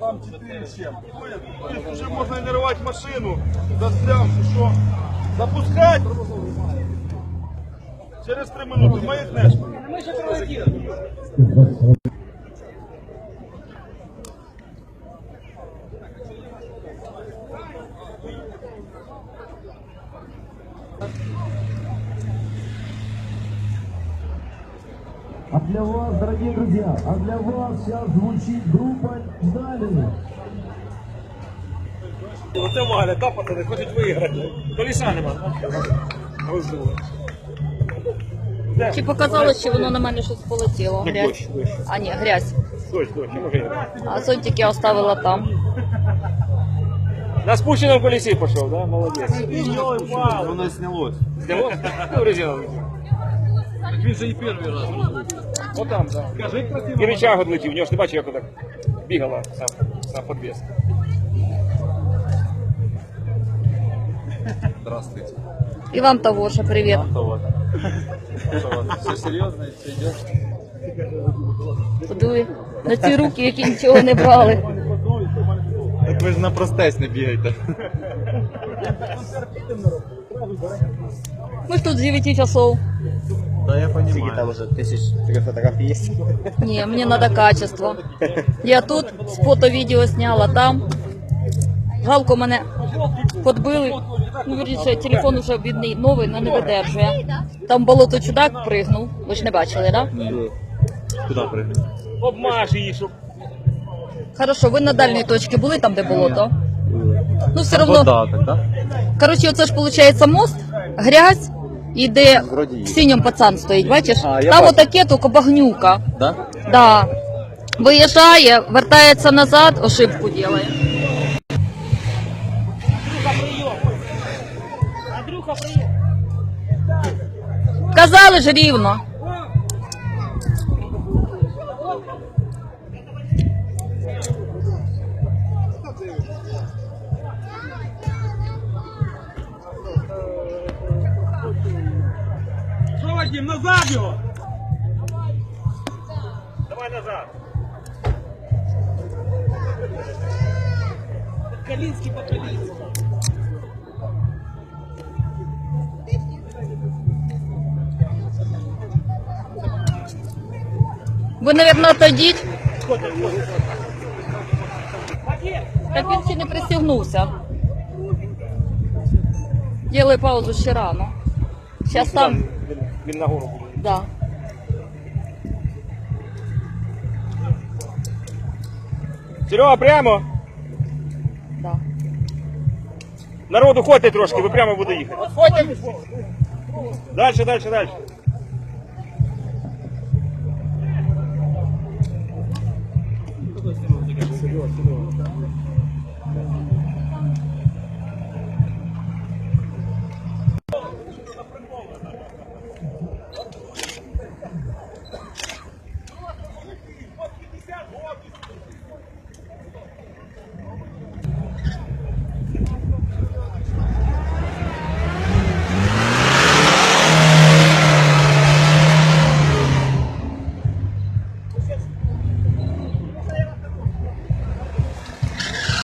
там 4 с чем. Здесь уже можно нервать машину, застрял, что. Запускать! Через 3 минути, маякнеш. А для вас, дорогие друзья, а для вас сейчас звучит группа «Дали». Оце Валя, та пацани, хочуть виграти. Коліса нема. Роздули. Чи показалось, що воно на мене щось полетіло? Грязь. А ні, грязь. Дощ, дощ, може. А зонтик я оставила там. На спущенном колесі пішов, да? Молодець. Воно снялось. Сняло? Ну, резину. Він же і перший раз. Вот там, да. Скажи красиво. І рычаг відлетів, у нього ж не бачив, як так бігала сам, сам подвес. Здравствуйте. І вам того ж, привіт. Что у вас? Что у вас? Все серьезно? Все идет? Подуй на ці руки, які нічого не брали. Так ви ж на простець не бігаєте. Ми ж тут з 9 часов. Да, я понимаю. Там уже тысяч три фотографий есть. Ні, мені треба качество. Я тут з фото-відео зняла там. Жалко мене подбили. Ну, вірніше, телефон вже бідний новий, але не видержує. Там болото чудак пригнув. Ви ж не бачили, так? Да? Куди пригнути? Обмаж її, щоб Хорошо, ви на дальній точці були там, де болото? Ну, все одно. Вода так, да? Коротше, оце ж виходить мост, грязь, і де в синьому пацан стоїть, бачиш? А, я Там бачу. отаке тільки багнюка. Да? Да. Виїжджає, вертається назад, ошибку робить. Казали ж рівно. Вадим, назад його! Давай назад. Калинский по Калинскому. Ви, мабуть, отойдіть. Так він ще не пристігнувся. Діли паузу ще рано. Зараз там. Він, він нагору буде. Да. Серега, прямо! Да. Народу ходьте трошки, ви прямо буде їхати. Дальше, дальше, дальше.